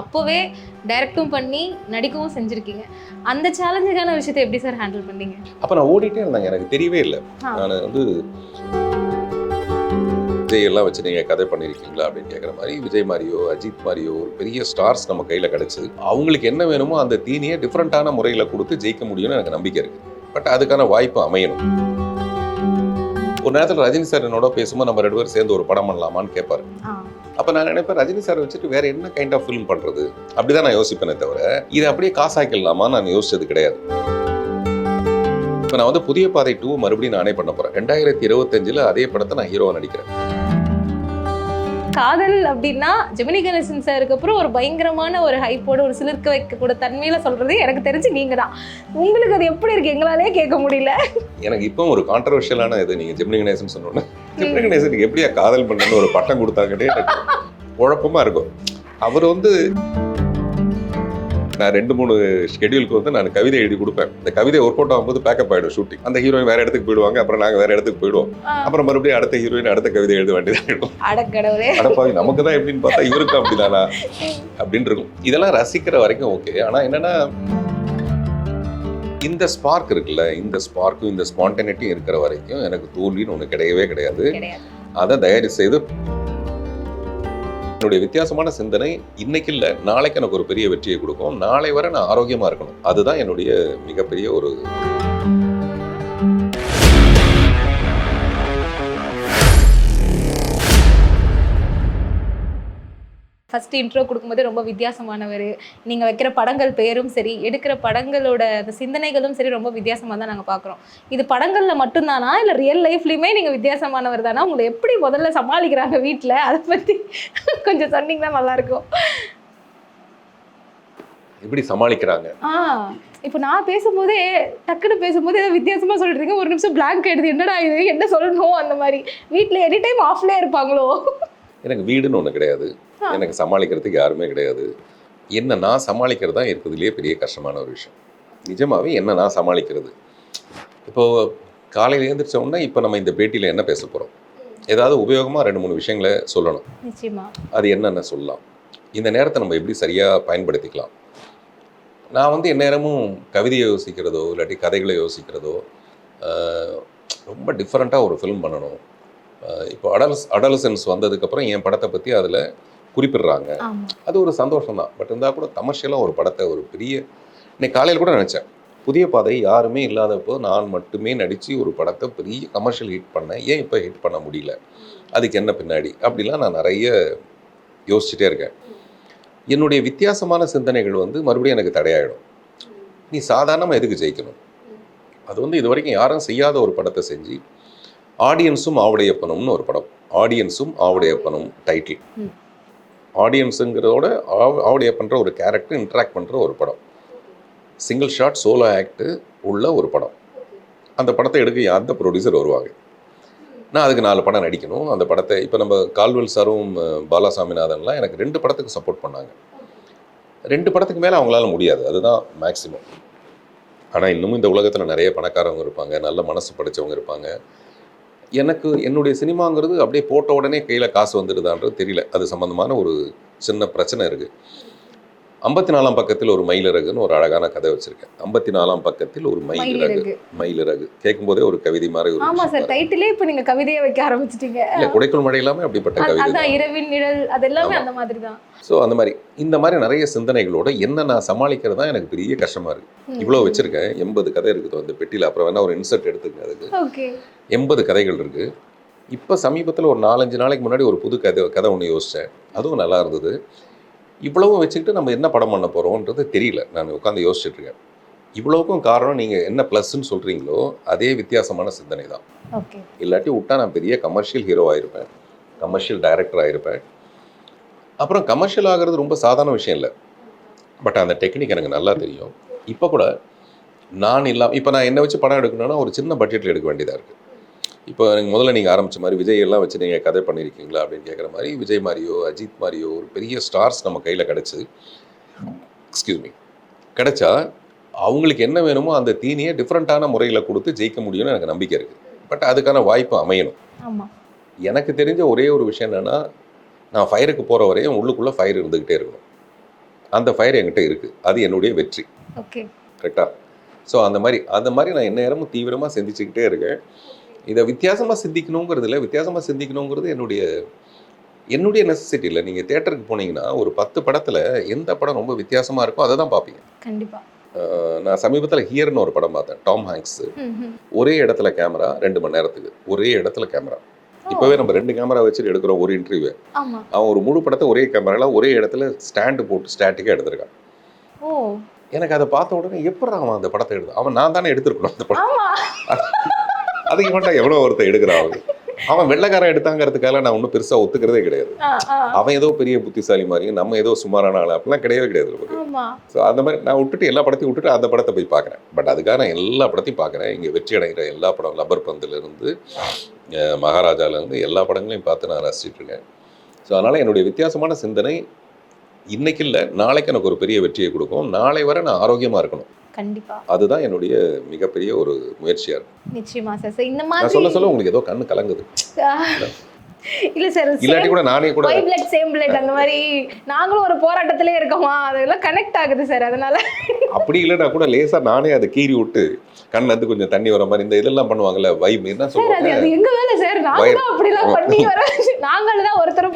அப்போவே டைரக்டும் பண்ணி நடிக்கவும் செஞ்சுருக்கீங்க. அந்த சேலஞ்சுக்கான விஷயத்தை எப்படி சார் ஹேண்டில் பண்ணீங்க? அப்போ நான் ஓடிட்டே இருந்தேங்க. எனக்கு தெரியவே இல்லை. நான் வந்து விஜய் எல்லாம் வச்சு நீங்கள் கதை பண்ணியிருக்கீங்களா அப்படின்னு கேட்குற மாதிரி விஜய் மாதிரியோ அஜித் மாதிரியோ ஒரு பெரிய ஸ்டார்ஸ் நம்ம கையில் கிடச்சிது. அவங்களுக்கு என்ன வேணுமோ அந்த தீனியை டிஃப்ரெண்ட்டான முறையில் கொடுத்து ஜெயிக்க முடியும்னு எனக்கு நம்பிக்கை இருக்குது பட் அதுக்கான வாய்ப்பு அமையணும். ஒரு நேரத்தில் ரஜினி சார் என்னோட பேசும்போது நம்ம ரெண்டு பேரும் சேர்ந்து ஒரு படம் பண்ணலாமான்னு கேட்பாரு அப்போ நான் நினைப்பேன் ரஜினி சார் வச்சுட்டு வேற என்ன கைண்ட் ஆஃப் ஃபிலிம் பண்ணுறது அப்படிதான் நான் யோசிப்பேனே தவிர இதை அப்படியே காசாக்கிடலாமா நான் யோசிச்சது கிடையாது. இப்போ நான் வந்து புதிய பாதை டூ மறுபடியும் நானே பண்ண போறேன். ரெண்டாயிரத்தி இருபத்தஞ்சில் அதே படத்தை நான் ஹீரோவா நடிக்கிறேன். காதல் அப்படின்னா ஜெமினி கணேசன் சாருக்கு அப்புறம் ஒரு பயங்கரமான ஒரு ஹைப்போட ஒரு சிலிர்க்க வைக்கக்கூட தன்மையில சொல்றது எனக்கு தெரிஞ்சு நீங்க தான் உங்களுக்கு அது எப்படி இருக்கு? எங்களாலே கேட்க முடியல. எனக்கு இப்போ ஒரு கான்ட்ரவர்ஷியலான இது நீங்க ஜெமினி கணேசன் சொன்னோன்னே. ஜெமினி கணேசனுக்கு எப்படியா காதல் பண்ணணும்னு ஒரு பட்டம் கொடுத்தாங்கன்னே எனக்கு குழப்பமா இருக்கும். அவர் வந்து நான் ரெண்டு மூணு ஷெட்யூலுக்கு வந்து நான் கவிதை எழுதி கொடுப்பேன். இந்த கவிதை ஒர்க் அவுட் ஆகும்போது பேக்கப் ஆயிடும் ஷூட்டிங் அந்த ஹீரோயின் வேற இடத்துக்கு போயிடுவாங்க. அப்புறம் நாங்க வேற இடத்துக்கு போயிடுவோம். அப்புறம் மறுபடியும் அடுத்த ஹீரோயின் அடுத்த கவிதை எழுத வேண்டியதாகிடும் அடப்பாவி நமக்கு தான் எப்படின்னு பார்த்தா இவருக்கு அப்படிதானா? அப்படின்னு இருக்கும். இதெல்லாம் ரசிக்கிற வரைக்கும் ஓகே ஆனா என்னன்னா இந்த ஸ்பார்க் இருக்குல்ல இந்த ஸ்பார்க்கும் இந்த ஸ்பான்டனிட்டியும் இருக்கிற வரைக்கும் எனக்கு தோல்வின்னு ஒன்று கிடையவே கிடையாது. அதை தயாரி செய்து என்னுடைய வித்தியாசமான சிந்தனை இன்னைக்கு இல்லை. நாளைக்கு எனக்கு ஒரு பெரிய வெற்றியை கொடுக்கும். நாளை வரை நான் ஆரோக்கியமாக இருக்கணும். அதுதான் என்னுடைய மிகப்பெரிய ஒரு ஃபர்ஸ்ட் இன்ட்ரோ கொடுக்கும்போது ரொம்ப வித்தியாசமானவர். நீங்க வைக்கிற படங்கள் பேரும் சரி எடுக்கிற படங்களோட அந்த சிந்தனைகளும் சரி ரொம்ப வித்தியாசமா தான் நாங்க பார்க்குறோம் இது படங்கள்ல மட்டும்தானா? இல்ல ரியல் லைஃப்லயுமே நீங்க வித்தியாசமானவர் தானா? உங்களை எப்படி முதல்ல சமாளிக்கிறாங்க வீட்ல? அதை பத்தி கொஞ்சம் சொன்னீங்கன்னா நல்லா இருக்கும் எப்படி சமாளிக்கிறாங்க? ஆ இப்போ நான் பேசும்போதே டக்குன்னு பேசும்போது ஏதோ வித்தியாசமா சொல்றீங்க ஒரு நிமிஷம் blank ஆயிடுது. என்னடா இது? என்ன சொல்லணும்? அந்த மாதிரி. வீட்ல எனி டைம் ஆஃப்லேயே இருப்பாங்களோ? எனக்கு வீடுன்னு ஒன்று கிடையாது. எனக்கு சமாளிக்கிறதுக்கு யாருமே கிடையாது. என்ன நான் சமாளிக்கிறது தான் இருக்கிறதுலே பெரிய கஷ்டமான ஒரு விஷயம். நிஜமாவே என்ன நான் சமாளிக்கிறது? இப்போ காலையில் எழுந்திரிச்ச உடனே இப்போ நம்ம இந்த பேட்டியில் என்ன பேச போகிறோம் ஏதாவது உபயோகமாக ரெண்டு மூணு விஷயங்களை சொல்லணும். அது என்னென்ன சொல்லலாம். இந்த நேரத்தை நம்ம எப்படி சரியாக பயன்படுத்திக்கலாம்? நான் வந்து எந்நேரமும் கவிதையை யோசிக்கிறதோ இல்லாட்டி கதைகளை யோசிக்கிறதோ ரொம்ப டிஃப்ரெண்ட்டாக ஒரு ஃபிலிம் பண்ணணும். இப்போ அடல்ஸ் அடலசன்ஸ் வந்ததுக்கப்புறம் என் படத்தை பற்றி அதில் குறிப்பிடுறாங்க. அது ஒரு சந்தோஷம் தான் பட் இருந்தால் கூட கமர்ஷியலாக ஒரு படத்தை ஒரு பெரிய இன்னைக்கு காலையில் கூட நினச்சேன். புதிய பாதை யாருமே இல்லாதப்போ நான் மட்டுமே நடித்து ஒரு படத்தை பெரிய கமர்ஷியல் ஹிட் பண்ணேன். ஏன் இப்போ ஹிட் பண்ண முடியல? அதுக்கு என்ன பின்னாடி? அப்படிலாம் நான் நிறைய யோசிச்சுட்டே இருக்கேன். என்னுடைய வித்தியாசமான சிந்தனைகள் வந்து மறுபடியும் எனக்கு தடையாயிடும். நீ சாதாரணமாக எதுக்கு ஜெயிக்கணும்? அது வந்து இது வரைக்கும் யாரும் செய்யாத ஒரு படத்தை செஞ்சு ஆடியன்ஸும் ஆவுடையப்பனும்னு ஒரு படம். ஆடியன்ஸும் ஆவுடையப்பனும் டைட்டில். ஆடியன்ஸுங்கிறதோட ஆவ- பண்ணுற ஒரு கேரக்டர் இன்ட்ராக்ட் பண்ணுற ஒரு படம். சிங்கிள் ஷாட் சோலோ ஆக்டு உள்ள ஒரு படம். அந்த படத்தை எடுக்க அந்த ப்ரொடியூசர் வருவாங்க? நான் அதுக்கு நாலு படம் நடிக்கணும். அந்த படத்தை இப்போ நம்ம கால்வெல் சாரும் அஹ், பாலா சாமிநாதன்லாம் எனக்கு ரெண்டு படத்துக்கு சப்போர்ட் பண்ணாங்க. ரெண்டு படத்துக்கு மேலே அவங்களால முடியாது. அதுதான் மேக்சிமம் ஆனால் இன்னமும் இந்த உலகத்தில் நிறைய பணக்காரவங்க இருப்பாங்க. நல்ல மனசு படித்தவங்க இருப்பாங்க. எனக்கு என்னுடைய சினிமாங்கிறது அப்படியே போட்ட உடனே கையில் காசு வந்துடுதான்றது தெரியல. அது சம்மந்தமான ஒரு சின்ன பிரச்சனை இருக்குது ஐம்பத்தி நாலாம் பக்கத்தில் ஒரு மயிலிறகுன்னு ஒரு அழகான கதை வச்சுருக்கேன். ஐம்பத்தி நாலாம் பக்கத்தில் ஒரு மயிலிறகு. மயிலிறகு. மயிலிறகு. கேட்கும்போதே ஒரு கவிதை மாதிரி ஒரு ஆமா சார். டைட்டிலே இப்போ நீங்க கவிதையை வைக்க ஆரம்பிச்சிட்டீங்க. இல்ல குடைக்குள் மழை எல்லாமே அப்படிப்பட்ட கவிதை அதான் தான். இரவின் நிழல் அது எல்லாமே. அந்த மாதிரி தான் ஸோ அந்த மாதிரி. இந்த மாதிரி நிறைய சிந்தனைகளோட என்ன நான் சமாளிக்கிறது தான் எனக்கு பெரிய கஷ்டமா இருக்கு. இவ்வளோ வச்சிருக்கேன். எண்பது கதை இருக்குது அந்த பெட்டியில். அப்புறம் வேணா ஒரு இன்சர்ட் எடுத்துக்கங்க அதுக்கு. எண்பது கதைகள் இருக்கு. இப்போ சமீபத்தில் ஒரு நாலஞ்சு நாளைக்கு முன்னாடி ஒரு புது கதை கதை ஒன்று யோசித்தேன் அதுவும் நல்லா இருந்தது. இவ்வளவும் வச்சுக்கிட்டு நம்ம என்ன படம் பண்ண போகிறோன்றது தெரியல. நான் உட்காந்து யோசிச்சுட்டு இருக்கேன் இவ்வளவுக்கும் காரணம் நீங்கள் என்ன ப்ளஸ்ன்னு சொல்கிறீங்களோ அதே வித்தியாசமான சிந்தனை தான். இல்லாட்டி விட்டா நான் பெரிய கமர்ஷியல் ஹீரோ ஆயிருப்பேன். கமர்ஷியல் டைரக்டர் ஆயிருப்பேன். அப்புறம் கமர்ஷியல் ஆகிறது ரொம்ப சாதாரண விஷயம் இல்லை. பட் அந்த டெக்னிக் எனக்கு நல்லா தெரியும். இப்போ கூட நான் இல்லாம இப்போ நான் என்ன வச்சு படம் எடுக்கணும்னா ஒரு சின்ன பட்ஜெட்டில் எடுக்க வேண்டியதாக இருக்குது இப்போ எனக்கு முதல்ல நீங்கள் ஆரம்பிச்ச மாதிரி விஜய் எல்லாம் வச்சு நீங்கள் கதை பண்ணியிருக்கீங்களா அப்படின்னு கேட்குற மாதிரி விஜய் மாதிரியோ அஜித் மாதிரியோ ஒரு பெரிய ஸ்டார்ஸ் நம்ம கையில் கிடச்சி எக்ஸ்கியூஸ் மீ கிடைச்சா அவங்களுக்கு என்ன வேணுமோ அந்த தீனியை டிஃப்ரெண்ட்டான முறையில் கொடுத்து ஜெயிக்க முடியும்னு எனக்கு நம்பிக்கை இருக்குது பட் அதுக்கான வாய்ப்பு அமையணும். எனக்கு தெரிஞ்ச ஒரே ஒரு விஷயம் என்னன்னா நான் ஃபயருக்கு போகிற வரையும் உள்ளுக்குள்ளே ஃபயர் இருந்துக்கிட்டே இருக்கணும். அந்த ஃபயர் என்கிட்ட இருக்குது அது என்னுடைய வெற்றி. ஓகே கரெக்டாக ஸோ அந்த மாதிரி அந்த மாதிரி நான் என்ன நேரமும் தீவிரமாக சிந்திச்சுக்கிட்டே இருக்கேன். இதை வித்தியாசமாக சிந்திக்கணுங்கிறது இல்லை வித்தியாசமாக சிந்திக்கணுங்கிறது என்னுடைய என்னுடைய நெசசிட்டி இல்லை. நீங்கள் தேட்டருக்கு போனீங்கன்னா ஒரு பத்து படத்தில் எந்த படம் ரொம்ப வித்தியாசமாக இருக்கோ அதை தான் பார்ப்பீங்க. கண்டிப்பா. அஹ் நான் சமீபத்தில் ஹியர்னு ஒரு படம் பார்த்தேன் டாம் ஹேங்க்ஸ் ம். ஒரே இடத்துல கேமரா ரெண்டு மணி நேரத்துக்கு. ஒரே இடத்துல கேமரா இப்போவே நம்ம ரெண்டு கேமரா வச்சுட்டு எடுக்கிறோம் ஒரு இன்டர்வியூ அவன் ஒரு முழு படத்தை ஒரே கேமரால ஒரே இடத்துல ஸ்டாண்டு போட்டு ஸ்டாட்டிக்காக எடுத்திருக்கான். எனக்கு அதை பார்த்த உடனே எப்படி அவன் அந்த படத்தை எடுத்து அவன் நான் தானே எடுத்திருக்கணும் அந்த படம். அதுக்கு மட்டும் எவ்வளோ ஒருத்தன் எடுக்கிறான் அவன் அவன் வெள்ளைக்காரன் எடுத்தாங்கிறதுக்காக நான் ஒன்றும் பெருசாக ஒத்துக்கிறதே கிடையாது. அவன் ஏதோ பெரிய புத்திசாலி மாதிரியும் நம்ம ஏதோ சுமாரான ஆள் அப்படிலாம் கிடையவே கிடையாது நமக்கு. ஸோ அந்த மாதிரி நான் விட்டுட்டு எல்லா படத்தையும் விட்டுட்டு அந்த படத்தை போய் பார்க்குறேன். பட் அதுக்காக நான் எல்லா படத்தையும் பார்க்குறேன். இங்கே வெற்றி அடைகிற எல்லா படம் லப்பர் பந்துலேருந்து மகாராஜாலேருந்து எல்லா படங்களையும் பார்த்து நான் ரசிச்சிட்டு இருக்கேன். ஸோ அதனால் என்னுடைய வித்தியாசமான சிந்தனை இன்னைக்கு இல்லை நாளைக்கு எனக்கு ஒரு பெரிய வெற்றியை கொடுக்கும். நாளை வரை நான் ஆரோக்கியமாக இருக்கணும். கண்டிப்பா. அதுதான் என்னுடைய மிகப்பெரிய ஒரு முயற்சியாக இருக்கும் நிச்சயமா சார். இந்த மாதிரி சொல்ல சொல்ல உங்களுக்கு ஏதோ கண்ணு கலங்குது. இல்ல சார் இல்லாட்டி கூட நானே கூட ஒய் பிளட் சேம் பிளட் அந்த மாதிரி நாங்களும் ஒரு போராட்டத்திலே இருக்கோமா? அதெல்லாம் கனெக்ட் ஆகுது சார் அதனால. அப்படி இல்லைன்னா கூட லேசா நானே அதை கீறி விட்டு கண்ணுல இருந்து கொஞ்சம் தண்ணி வர மாதிரி இந்த இதெல்லாம் பண்ணுவாங்கல்ல வைப் என்ன சார் அது எங்க வேலை சார்? நாங்க வயிறு- தான் அப்படிலாம் பண்ணி வர நாங்கள் தான் ஒருத்தரும்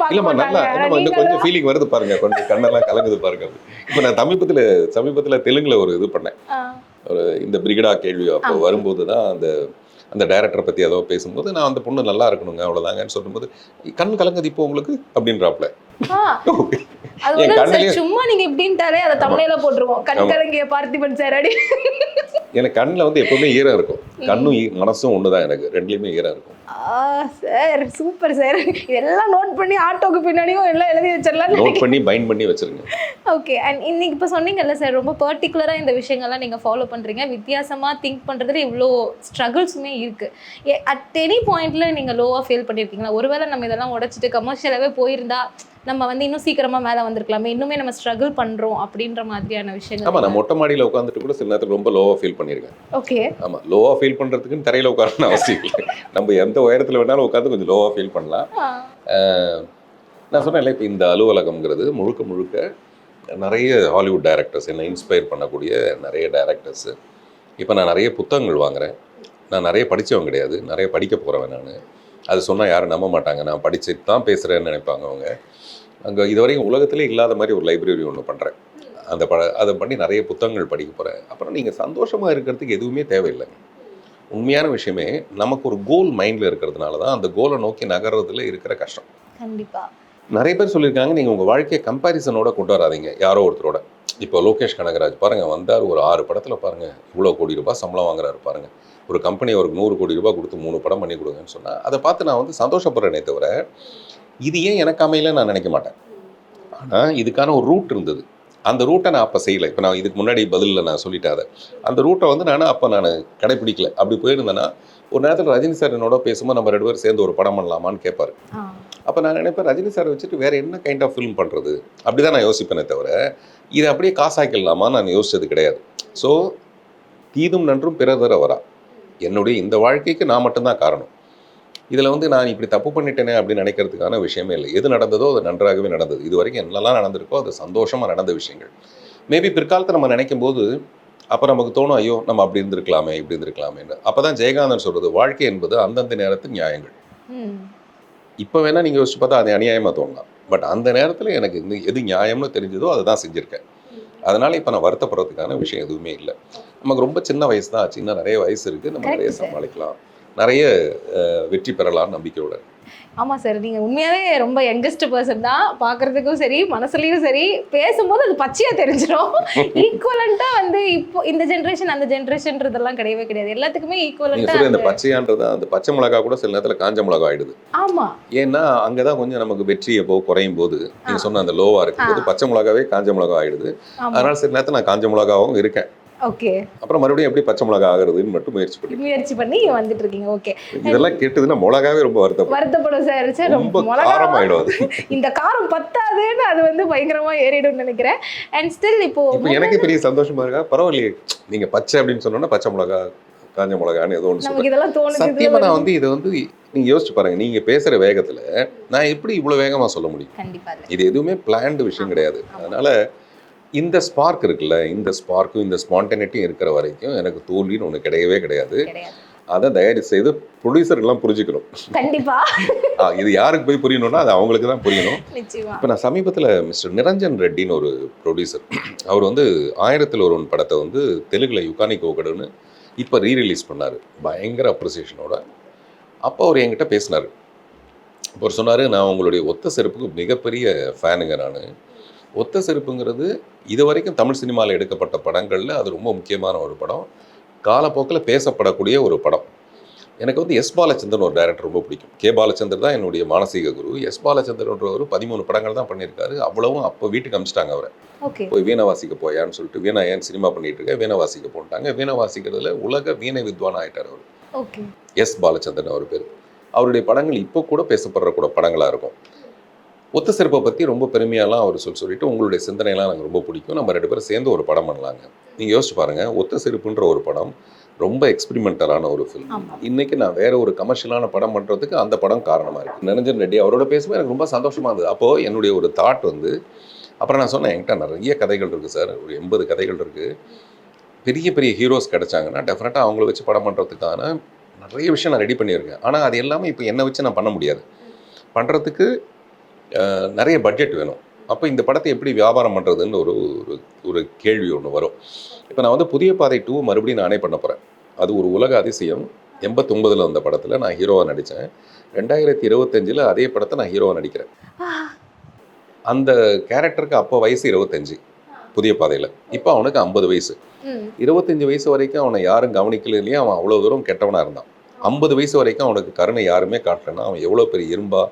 கொஞ்சம் ஃபீலிங் வருது பாருங்க. கொஞ்சம் கண்ணெல்லாம் கலங்குது பாருங்க இப்போ நான் சமீபத்துல சமீபத்துல தெலுங்குல ஒரு இது பண்ணேன். ஒரு இந்த பிரிகடா கேள்வி அப்போ. வரும்போது தான் அந்த அந்த டைரக்டரை பத்தி ஏதோ பேசும்போது நான் அந்த பொண்ணு நல்லா இருக்கணுங்க அவ்வளவுதாங்கன்னு சொல்லும்போது கண் கலங்குது இப்போ உங்களுக்கு? அப்படின்றாப்ல சும்மா நீங்க இப்படின்ட்டாலே அதை தமிழையில போட்டுருவோம். கண். கலங்கிய பார்த்திபன் சார் எனக்கு கண்ணில் வந்து எப்பவுமே ஈரம் இருக்கும். கண்ணும் மனசும் ஒண்ணுதான் எனக்கு. ரெண்டுலயுமே ஈரம் இருக்கும். Sir super sir. இதெல்லாம் நோட் பண்ணி ஆட்டோக்கு பின்னாடியும் எல்லாம் எழுதி வச்சிடலாம் நோட் பண்ணி பைண்ட் பண்ணி வச்சிருங்க. ஓகே அண்ட் இன்னைக்கு இப்போ சொன்னீங்கல்ல சார் ரொம்ப பர்டிகுலராக இந்த விஷயங்கள்லாம் நீங்கள் ஃபாலோ பண்ணுறீங்க வித்தியாசமாக திங்க் பண்ணுறதுல இவ்வளோ ஸ்ட்ரகிள்ஸுமே இருக்குது அட் எனி பாயிண்ட்ல நீங்கள் லோவாக ஃபீல் பண்ணியிருக்கீங்களா ஒருவேளை நம்ம இதெல்லாம் உடைச்சிட்டு கமர்ஷியலாகவே போயிருந்தா நம்ம வந்து இன்னும் சீக்கிரமாக மேலே வந்திருக்கலாமே இன்னுமே நம்ம ஸ்ட்ரகிள் பண்ணுறோம் அப்படின்ற மாதிரியான ஆமா விஷயங்கள் நான் மொட்டை மாடியில உட்காந்துட்டு கூட சில நேரத்தில் ரொம்ப லோவா ஃபீல் பண்ணியிருக்கேன் ஓகே ஆமா லோவா ஃபீல் பண்றதுக்குன்னு தரையில உட்காரணும் அவசியம் இல்லை. நம்ம எந்த உயரத்துல வேணாலும் உட்காந்து கொஞ்சம் லோவா ஃபீல் பண்ணலாம். நான் சொன்னேன்ல இப்போ இந்த அலுவலகம்ங்கிறது முழுக்க முழுக்க நிறைய ஹாலிவுட் டைரக்டர்ஸ் என்னை இன்ஸ்பயர் பண்ணக்கூடிய நிறைய டைரக்டர்ஸ் இப்போ நான் நிறைய புத்தகங்கள் வாங்குறேன். நான் நிறைய படித்தவன் கிடையாது. நிறைய படிக்க போகிறவன் நான். அது சொன்னால் யாரும் நம்ப மாட்டாங்க. நான் படிச்சு தான் பேசுகிறேன்னு நினைப்பாங்க அவங்க. அங்கே இதுவரைக்கும் உலகத்திலே இல்லாத மாதிரி ஒரு லைப்ரரி ஒன்று பண்ணுறேன் அந்த ப அதை பண்ணி நிறைய புத்தகங்கள் படிக்க போகிறேன் அப்புறம் நீங்கள் சந்தோஷமாக இருக்கிறதுக்கு எதுவுமே தேவையில்லைங்க. உண்மையான விஷயமே நமக்கு ஒரு கோல் மைண்டில் இருக்கிறதுனால தான் அந்த கோலை நோக்கி நகர்றதுல இருக்கிற கஷ்டம். கண்டிப்பா. நிறைய பேர் சொல்லியிருக்காங்க நீங்கள் உங்கள் வாழ்க்கையை கம்பேரிசனோட கொண்டு வராதீங்க யாரோ ஒருத்தரோட. இப்போ லோகேஷ் கனகராஜ் பாருங்க வந்தார் ஒரு ஆறு படத்தில் பாருங்க இவ்வளோ கோடி ரூபாய் சம்பளம் வாங்குறாரு பாருங்க. ஒரு கம்பெனி ஒரு நூறு கோடி ரூபாய் கொடுத்து மூணு படம் பண்ணி கொடுங்கன்னு சொன்னால் அதை பார்த்து நான் வந்து சந்தோஷப்படுறேனே தவிர இது ஏன் எனக்கு அமையல நான் நினைக்க மாட்டேன். ஆனால் இதுக்கான ஒரு ரூட் இருந்தது. அந்த ரூட்டை நான் அப்போ செய்யலை. இப்போ நான் இதுக்கு முன்னாடி பதிலில் நான் சொல்லிட்டேன் அதை அந்த ரூட்டை வந்து நான் அப்போ நான் கடைப்பிடிக்கல அப்படி போயிருந்தேன்னா ஒரு நேரத்தில் ரஜினி சார் என்னோட பேசும்போது நம்ம ரெண்டு பேரும் சேர்ந்து ஒரு படம் பண்ணலாமான்னு கேட்பாரு அப்போ நான் நினைப்பேன் ரஜினி சாரை வச்சுட்டு வேற என்ன கைண்ட் ஆஃப் ஃபிலிம் பண்ணுறது அப்படி தான் நான் யோசிப்பேனே தவிர இதை அப்படியே காசாக்கிடலாமா நான் யோசிச்சது கிடையாது. ஸோ தீதும் நன்றும் பிறர் தர வரா. என்னுடைய இந்த வாழ்க்கைக்கு நான் மட்டும்தான் காரணம். இதில் வந்து நான் இப்படி தப்பு பண்ணிட்டேனே அப்படின்னு நினைக்கிறதுக்கான விஷயமே இல்லை. எது நடந்ததோ அது நன்றாகவே நடந்தது. இது வரைக்கும் என்னெல்லாம் நடந்திருக்கோ அது சந்தோஷமாக நடந்த விஷயங்கள். மேபி பிற்காலத்தை நம்ம நினைக்கும் போது அப்போ நமக்கு தோணும் ஐயோ நம்ம அப்படி இருந்திருக்கலாமே இப்படி இருந்திருக்கலாமேன்னு. அப்போ தான் ஜெயகாந்தன் சொல்கிறது வாழ்க்கை என்பது அந்தந்த நேரத்து நியாயங்கள். இப்போ வேணால் நீங்கள் யோசிச்சு பார்த்தா அது அநியாயமாக தோணலாம். பட் அந்த நேரத்தில் எனக்கு இந்த எது நியாயம்னு தெரிஞ்சதோ அதை தான் செஞ்சுருக்கேன். அதனால் இப்போ நான் வருத்தப்படுறதுக்கான விஷயம் எதுவுமே இல்லை. நமக்கு ரொம்ப சின்ன வயசு தான். இன்னும் நிறைய வயசு இருக்குது நம்ம நிறைய. சமாளிக்கலாம். நிறைய வெற்றி பெறலாம்னு நம்பிக்கையோட. ஆமா சார் நீங்க உண்மையாவே ரொம்ப யங்கஸ்ட் பர்சன் தான். பார்க்கறதுக்கும் சரி மனசுலயும் சரி பேசும்போது அது பச்சையா தெரிஞ்சிடும் ஈக்குவலண்டா வந்து இப்போ இந்த ஜென்ரேஷன் அந்த ஜென்ரேஷன்றதெல்லாம் கிடையவே கிடையாது. எல்லாத்துக்குமே நீங்கள் ஈக்குவலண்டா சொல்ற இந்த பச்சையான்றது அந்த பச்சை மிளகா கூட சில நேரத்தில் காஞ்ச மிளகா ஆயிடுது. ஆமா. ஏன்னா அங்கே தான் கொஞ்சம் நமக்கு வெற்றி எப்போ குறையும் போது நீங்கள் சொன்ன அந்த லோவாக இருக்கும்போது பச்சை மிளகாவே காஞ்ச மிளகா ஆயிடுது. ஆமா. அதனால சில நேரத்தில் நான் காஞ்ச மிளகாவும் இருக்கேன். ஓகே. அப்புறம் மறுபடியும் எப்படி பச்சை மிளகா ஆகுறதுன்னு மட்டும் முயற்சி பண்ணி. முயற்சி பண்ணி வந்துட்டு இருக்கீங்க ஓகே. இதெல்லாம் கேட்டதுன்னா மிளகாவே ரொம்ப வருத்தப்படும். வருத்தப்படும் சார் ரொம்ப காரம் ஆயிடும் இந்த காரம் பத்தாதுன்னு அது வந்து பயங்கரமா ஏறிடும்னு நினைக்கிறேன். அண்ட் ஸ்டில் இப்போ இப்போ எனக்கே பெரிய சந்தோஷமா இருக்கா? பரவாயில்லையே. நீங்க பச்சை அப்படின்னு சொன்னோன்னா பச்சை மிளகா காஞ்ச மிளகான்னு ஏதோ ஒன்று இதெல்லாம் தோணுது சத்தியமா நான் வந்து இதை வந்து நீங்க யோசிச்சு பாருங்க. நீங்க பேசுற வேகத்துல நான் எப்படி இவ்வளவு வேகமா சொல்ல முடியும்? இது எதுவுமே பிளான்டு விஷயம் கிடையாது. அதனால இந்த ஸ்பார்க் இருக்குல்ல இந்த ஸ்பார்க்கும் இந்த ஸ்பான்டனிட்டியும் இருக்கிற வரைக்கும் எனக்கு தோல்வின்னு ஒன்று கிடையவே கிடையாது. அதை தயாரி செய்து ப்ரொடியூசர்லாம் புரிஞ்சுக்கணும். கண்டிப்பா. இது யாருக்கு போய் புரியணும்னா அது அவங்களுக்கு தான் புரியணும். இப்போ நான் சமீபத்தில் மிஸ்டர் நிரஞ்சன் ரெட்டின்னு ஒரு ப்ரொடியூசர் அவர் வந்து ஆயிரத்தில் ஒருவன் படத்தை வந்து தெலுங்குல யுகானி கோகடுன்னு இப்போ ரீரிலீஸ் பண்ணார். பயங்கர அப்ரிசியேஷனோட அப்போ அவர் என்கிட்ட பேசினார். அவர் சொன்னார் நான் உங்களுடைய ஒத்த செருப்புக்கு மிகப்பெரிய ஃபேனுங்க நான். ஒத்த செருப்புங்கிறது இது வரைக்கும் தமிழ் சினிமாவில் எடுக்கப்பட்ட படங்களில் அது ரொம்ப முக்கியமான ஒரு படம். காலப்போக்கில் பேசப்படக்கூடிய ஒரு படம். எனக்கு வந்து எஸ் பாலச்சந்தர் ஒரு டைரக்டர் ரொம்ப பிடிக்கும். கே பாலச்சந்தர் தான் என்னுடைய மானசீக குரு. எஸ் பாலச்சந்தர்ன்றவர் பதிமூணு படங்கள் தான் பண்ணியிருக்காரு. அவ்வளவும் அப்போ வீட்டுக்கு அமிச்சிட்டாங்க அவரை. போய் வீணை வாசிக்க போயான்னு சொல்லிட்டு வீணா ஏன் சினிமா பண்ணிட்டு இருக்க? வீணை வாசிக்க போட்டாங்க வீணை வாசிக்கிறதுல உலக வீணை வித்வான் ஆயிட்டார் அவர். ஓகே. எஸ் பாலச்சந்திரன் அவர் பேர். அவருடைய படங்கள் இப்போ கூட பேசப்படுற கூட படங்களாக இருக்கும். ஒத்த சிறப்பை பற்றி ரொம்ப பெருமையாலாம் அவர் சொல்லி சொல்லிட்டு உங்களுடைய சிந்தனையெல்லாம் எனக்கு ரொம்ப பிடிக்கும். நம்ம ரெண்டு பேரும் சேர்ந்து ஒரு படம் பண்ணலாங்க. நீங்கள் யோசிச்சு பாருங்கள் ஒத்த சிறப்புன்ற ஒரு படம் ரொம்ப எக்ஸ்பெரிமெண்டலான ஒரு ஃபில்ம் இன்னைக்கு நான் வேற ஒரு கமர்ஷியலான படம் பண்ணுறதுக்கு அந்த படம் காரணமாக இருக்கு. நிரஞ்சன் ரெட்டி அவரோட பேசும்போது எனக்கு ரொம்ப சந்தோஷமா இருந்தது. அப்போது என்னுடைய ஒரு தாட் வந்து அப்புறம் நான் சொன்னேன் என்கிட்ட நிறைய கதைகள் இருக்குது சார். ஒரு எண்பது கதைகள் இருக்குது பெரிய பெரிய ஹீரோஸ் கிடைச்சாங்கன்னா டெஃபினட்டாக அவங்கள வச்சு படம் பண்ணுறதுக்கான நிறைய விஷயம் நான் ரெடி பண்ணியிருக்கேன். ஆனால் அது எல்லாமே இப்போ என்னை வச்சு நான் பண்ண முடியாது. பண்ணுறதுக்கு நிறைய பட்ஜெட் வேணும். அப்போ இந்த படத்தை எப்படி வியாபாரம் பண்ணுறதுன்னு ஒரு ஒரு ஒரு கேள்வி ஒன்று வரும். இப்போ நான் வந்து புதிய பாதை டூ மறுபடியும் நானே பண்ண போகிறேன் அது ஒரு உலக அதிசயம். எண்பத்தொம்பதில் வந்த படத்தில் நான் ஹீரோவாக நடித்தேன் ரெண்டாயிரத்தி இருபத்தஞ்சில் அதே படத்தை நான் ஹீரோவாக நடிக்கிறேன். அந்த கேரக்டருக்கு அப்போ வயசு இருபத்தஞ்சு புதிய பாதையில். இப்போ அவனுக்கு ஐம்பது வயசு. இருபத்தஞ்சு வயசு வரைக்கும் அவனை யாரும் கவனிக்கல இல்லையா அவன் அவ்வளோ தூரம் கெட்டவனாக இருந்தான். ஐம்பது வயசு வரைக்கும் அவனுக்கு கருணை யாருமே காட்டலைன்னா அவன் எவ்வளோ பெரிய இரும்பா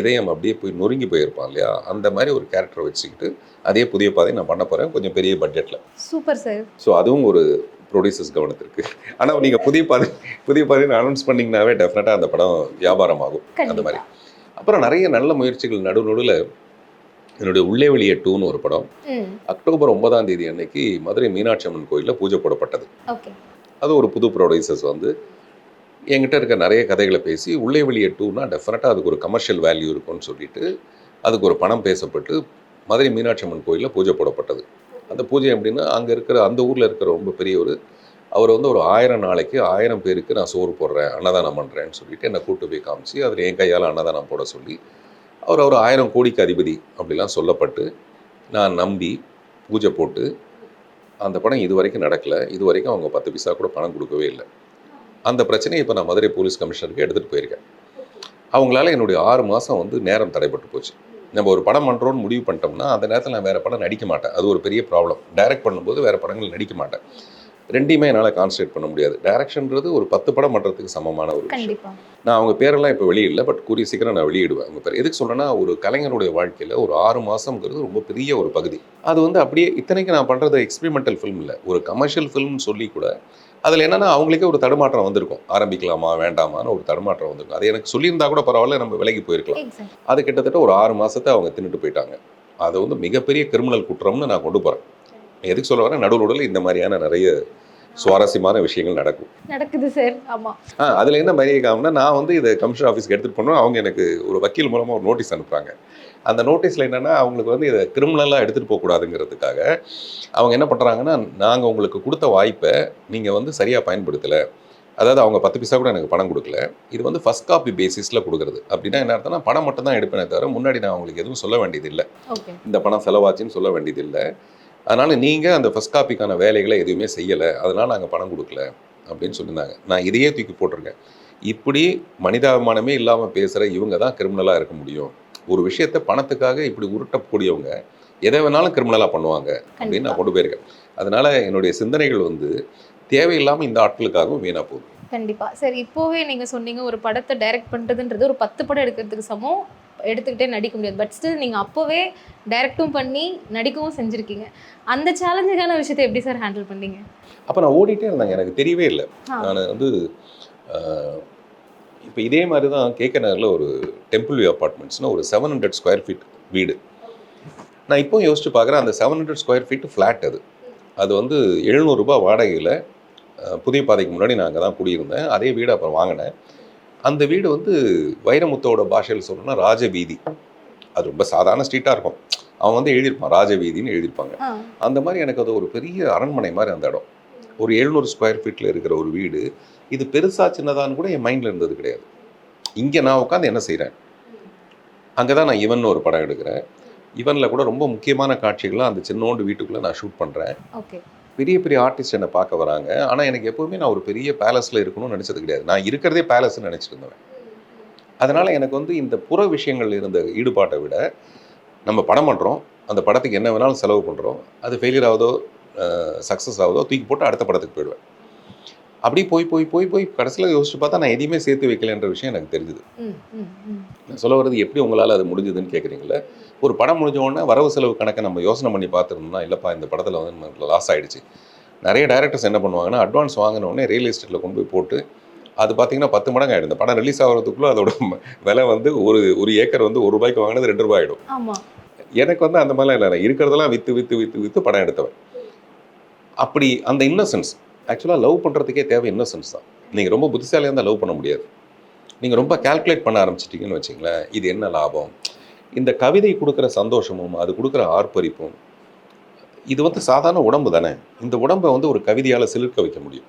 இதயம் அப்படியே போய் நொறுங்கி போயிருப்பான் இல்லையா? அந்த மாதிரி ஒரு கேரக்டரை வச்சுக்கிட்டு அதே புதிய பாதை நான் பண்ண போகிறேன் கொஞ்சம் பெரிய பட்ஜெட்டில் சூப்பர் சார் ஸோ அதுவும் ஒரு ப்ரொடியூசர்ஸ் கவனத்திற்கு. ஆனால் நீங்கள் புதிய பாதை புதிய பாதைன்னு அனௌன்ஸ் பண்ணிங்கனாவே டெஃபினட்டாக அந்த படம் வியாபாரம் ஆகும் அந்த மாதிரி. அப்புறம் நிறைய நல்ல முயற்சிகள் நடு நடுவில் என்னுடைய உள்ளே வெளியே டூன்னு ஒரு படம். அக்டோபர் ஒன்பதாம் தேதி அன்னைக்கு மதுரை மீனாட்சி அம்மன் கோயிலில் பூஜை போடப்பட்டது. அது ஒரு புது ப்ரொடியூசர்ஸ் வந்து என்கிட்ட இருக்க நிறைய கதைகளை பேசி உள்ளே வெளியே டூர்னால் டெஃபினட்டாக அதுக்கு ஒரு கமர்ஷியல் வேல்யூ இருக்கும்னு சொல்லிட்டு அதுக்கு ஒரு பணம் பேசப்பட்டு மதுரை மீனாட்சி அம்மன் கோயிலில் பூஜை போடப்பட்டது. அந்த பூஜை அப்படின்னா அங்கே இருக்கிற அந்த ஊரில் இருக்கிற ரொம்ப பெரிய ஒரு அவர் வந்து ஒரு ஆயிரம் நாளைக்கு ஆயிரம் பேருக்கு நான் சோறு போடுறேன் அன்னதானம் பண்ணுறேன்னு சொல்லிட்டு என்னை கூட்டு போய் காமிச்சு அதில் என் கையால் அன்னதானம் போட சொல்லி அவர் ஒரு ஆயிரம் கோடிக்கு அதிபதி அப்படிலாம் சொல்லப்பட்டு நான் நம்பி பூஜை போட்டு அந்த படம் இது வரைக்கும் நடக்கலை. இது வரைக்கும் அவங்க பத்து பைசா கூட பணம் கொடுக்கவே இல்லை. அந்த பிரச்சனையை இப்போ நான் மதுரை போலீஸ் கமிஷனருக்கு எடுத்துகிட்டு போயிருக்கேன். அவங்களால என்னுடைய ஆறு மாதம் வந்து நேரம் தடைப்பட்டு போச்சு. நம்ம ஒரு படம் பண்ணுறோன்னு முடிவு பண்ணிட்டோம்னா அந்த நேரத்தில் நான் வேறு படம் நடிக்க மாட்டேன். அது ஒரு பெரிய ப்ராப்ளம் டைரக்ட் பண்ணும்போது வேறு படங்கள் நடிக்க மாட்டேன். ரெண்டையுமே என்னால் கான்சன்ட்ரேட் பண்ண முடியாது. டைரக்ஷன்றது ஒரு பத்து படம் பண்ணுறதுக்கு சமமான ஒரு விஷயம். நான் அவங்க பேரெல்லாம் இப்போ வெளியிடல பட் கூடிய சீக்கிரம் நான் வெளியிடுவேன். அவங்க பேர் எதுக்கு சொல்றேன்னா ஒரு கலைஞருடைய வாழ்க்கையில் ஒரு ஆறு மாதம்ங்கிறது ரொம்ப பெரிய ஒரு பகுதி. அது வந்து அப்படியே இத்தனைக்கு நான் பண்ணுறது எக்ஸ்பெரிமெண்டல் ஃபிலிம் இல்லை. ஒரு கமர்ஷியல் ஃபிலிம்னு சொல்லி கூட அதில் என்னன்னா அவங்களுக்கே ஒரு தடுமாற்றம் வந்திருக்கும். ஆரம்பிக்கலாமா வேண்டாமான்னு ஒரு தடுமாற்றம் வந்திருக்கும். அது எனக்கு சொல்லியிருந்தா கூட பரவாயில்ல நம்ம விலகி போயிருக்கலாம். அது கிட்டத்தட்ட ஒரு ஆறு மாசத்தை அவங்க தின்னுட்டு போயிட்டாங்க. அது வந்து மிகப்பெரிய கிரிமினல் குற்றம்னு நான் கொண்டு போகிறேன் எதுக்கு சொல்ல வரேன்? நடுவில் இந்த மாதிரியான நிறைய சுவாரஸ்யமான விஷயங்கள் நடக்கும். நடக்குது சார். ஆமா. ஆ அதில் என்ன மரியாதைனா நான் வந்து இதை கமிஷனர் ஆஃபீஸ்க்கு எடுத்துகிட்டு போனோம். அவங்க எனக்கு ஒரு வக்கீல் மூலமாக ஒரு நோட்டீஸ் அனுப்புகிறாங்க அந்த நோட்டீஸில் என்னென்னா அவங்களுக்கு வந்து இதை கிரிமினலாக எடுத்துகிட்டு போகக்கூடாதுங்கிறதுக்காக அவங்க என்ன பண்ணுறாங்கன்னா நாங்கள் உங்களுக்கு கொடுத்த வாய்ப்பை நீங்கள் வந்து சரியாக பயன்படுத்தலை. அதாவது அவங்க பத்து பைசா கூட எனக்கு பணம் கொடுக்கல. இது வந்து ஃபஸ்ட் காப்பி பேசிஸில் கொடுக்குறது. அப்படின்னா என்ன அர்த்தம்னா பணம் மட்டும் தான் எடுப்பேனே தவிர முன்னாடி நான் அவங்களுக்கு எதுவும் சொல்ல வேண்டியதில்லை. இந்த பணம் செலவாச்சுன்னு சொல்ல வேண்டியதில்லை. அதனால் நீங்கள் அந்த ஃபஸ்ட் காப்பிக்கான வேலைகளை எதுவுமே செய்யலை. அதனால் நாங்கள் பணம் கொடுக்கல அப்படின்னு சொல்லியிருந்தாங்க. நான் இதையே தூக்கி போட்டிருக்கேன். இப்படி மனிதாபிமானமே இல்லாமல் பேசுகிற இவங்க தான் கிரிமினலாக இருக்க முடியும். ஒரு விஷயத்தை பணத்துக்காக இப்படி உருட்டக்கூடியவங்க எதை வேணாலும் கிரிமினலாக பண்ணுவாங்க அப்படின்னு நான் கொண்டு போயிருக்கேன். அதனால் என்னுடைய சிந்தனைகள் வந்து தேவையில்லாமல் இந்த ஆட்களுக்காகவும் வீணாக போகுது. கண்டிப்பா. சரி இப்போவே நீங்க சொன்னீங்க ஒரு படத்தை டைரக்ட் பண்றதுன்றது ஒரு பத்து படம் எடுக்கிறதுக்கு சமம். எடுத்துக்கிட்டே நடிக்க முடியாது. பட் ஸ்டில் நீங்க அப்போவே டைரக்டும் பண்ணி நடிக்கவும் செஞ்சிருக்கீங்க. அந்த சேலஞ்சிங்கான விஷயத்தை எப்படி சார் ஹேண்டில் பண்ணீங்க? அப்போ நான் ஓடிட்டே இருந்தாங்க. எனக்கு தெரியவே இல்லை. நான் வந்து இப்போ இதே மாதிரி தான் கேகே நகரில் ஒரு டெம்பிள் வியூ அப்பார்ட்மெண்ட்ஸ்னு ஒரு செவன் ஹண்ட்ரட் ஸ்கொயர் ஃபீட் வீடு. நான் இப்போ யோசிச்சு பார்க்குறேன் அந்த seven hundred square feet flat அது. அது வந்து எழுநூறுபா வாடகையில் புதிய பாதைக்கு முன்னாடி நான் அங்கே தான் குடியிருந்தேன். அதே வீடு அப்புறம் வாங்கினேன். அந்த வீடு வந்து வைரமுத்தோட பாஷையில் சொல்லணும்னா ராஜவீதி. அது ரொம்ப சாதாரண ஸ்ட்ரீட்டாக இருக்கும். அவன் வந்து எழுதியிருப்பான் ராஜவீதின்னு எழுதியிருப்பாங்க. அந்த மாதிரி எனக்கு அது ஒரு பெரிய அரண்மனை மாதிரி அந்த இடம். ஒரு எழுநூறு ஸ்கொயர் ஃபீட்டில் இருக்கிற ஒரு வீடு. இது பெருசா சின்னதான்னு கூட என் மைண்டில் இருந்தது கிடையாது. இங்கே நான் உட்காந்து என்ன செய்கிறேன் அங்கே தான் நான் இவன் ஒரு படம் எடுக்கிறேன். இவனில் கூட ரொம்ப முக்கியமான காட்சிகள்லாம் அந்த சின்னோண்டு வீட்டுக்குள்ளே நான் ஷூட் பண்ணுறேன் ஓகே. பெரிய பெரிய ஆர்டிஸ்ட் என்னை பார்க்க வராங்க. ஆனால் எனக்கு எப்போவுமே நான் ஒரு பெரிய பேலஸில் இருக்கணும்னு நினச்சது கிடையாது. நான் இருக்கிறதே பேலஸ்ன்னு நினச்சிட்டு இருந்தேன் அதனால் எனக்கு வந்து இந்த புற விஷயங்கள் இருந்த ஈடுபாட்டை விட நம்ம படம் பண்ணுறோம் அந்த படத்துக்கு என்ன வேணாலும் செலவு பண்ணுறோம் அது ஃபெயிலியர் ஆகுதோ சக்ஸஸ் ஆகுதோ தூக்கி போட்டு அடுத்த படத்துக்கு போயிடுவேன். அப்படி போய் போய் போய் போய் கடைசியில் யோசிச்சு பார்த்தா நான் எதையுமே சேர்த்து வைக்கலன்ற விஷயம் எனக்கு தெரிஞ்சுது. நான் சொல்ல வர்றது எப்படி உங்களால் அது முடிஞ்சதுன்னு கேட்குறீங்களே ஒரு படம் முடிஞ்ச உடனே வரவு செலவு கணக்கை நம்ம யோசனை பண்ணி பார்த்துருந்தோம்னா இல்லைப்பா இந்த படத்தில் வந்து நமக்கு லாஸ் ஆயிடுச்சு. நிறைய டேரக்டர்ஸ் என்ன பண்ணுவாங்கன்னா அட்வான்ஸ் வாங்கின உடனே ரியல் எஸ்டேட்டில் கொண்டு போய் போட்டு அது பார்த்தீங்கன்னா பத்து மடங்கு ஆகிடும் இந்த படம் ரிலீஸ் ஆகிறதுக்குள்ளே அதோட விலை வந்து ஒரு ஒரு ஏக்கர் வந்து ஒரு ரூபாய்க்கு வாங்கினது ரெண்டு ரூபாய் ஆகிடும் எனக்கு வந்து அந்த மாதிரிலாம் இல்லை இருக்கிறதெல்லாம் விற்று விற்று விற்று விற்று படம் எடுத்தவன். அப்படி அந்த இன்னசென்ஸ் ஆக்சுவலாக லவ் பண்ணுறதுக்கே தேவை இன்னசென்ஸ் தான். நீங்கள் ரொம்ப புத்திசாலியாக இருந்தால் லவ் பண்ண முடியாது. நீங்கள் ரொம்ப கால்குலேட் பண்ண ஆரம்பிச்சிட்டிங்கன்னு வச்சிங்களேன் இது என்ன லாபம்? இந்த கவிதை கொடுக்குற சந்தோஷமும் அது கொடுக்குற ஆர்ப்பரிப்பும் இது வந்து சாதாரண உடம்பு தானே? இந்த உடம்பை வந்து ஒரு கவிதையால் சிலிர்க்க வைக்க முடியும்.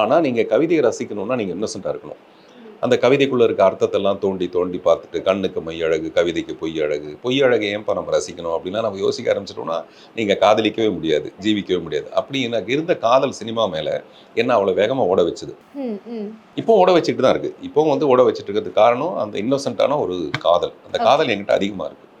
ஆனால் நீங்கள் கவிதையை ரசிக்கணும்னா நீங்கள் இன்னசென்ட்டாக இருக்கணும். அந்த கவிதைக்குள்ளே இருக்க அர்த்தத்தெல்லாம் தோண்டி தோண்டி பார்த்துட்டு கண்ணுக்கு மை அழகு கவிதைக்கு பொய் அழகு பொய் அழகை ஏன்பா நம்ம ரசிக்கணும் அப்படின்னா நம்ம யோசிக்க ஆரம்பிச்சிட்டோம்னா நீங்கள் காதலிக்கவே முடியாது ஜீவிக்கவே முடியாது. அப்படி எனக்கு இருந்த காதல் சினிமா மேலே என்ன அவ்வளோ வேகமாக ஓட வச்சுது? இப்போ ஓட வச்சுட்டு தான் இருக்குது இப்போ வந்து ஓட வச்சுட்டு இருக்கிறதுக்கு காரணம் அந்த இன்னோசென்ட்டான ஒரு காதல். அந்த காதல் என்கிட்ட அதிகமாக இருக்குது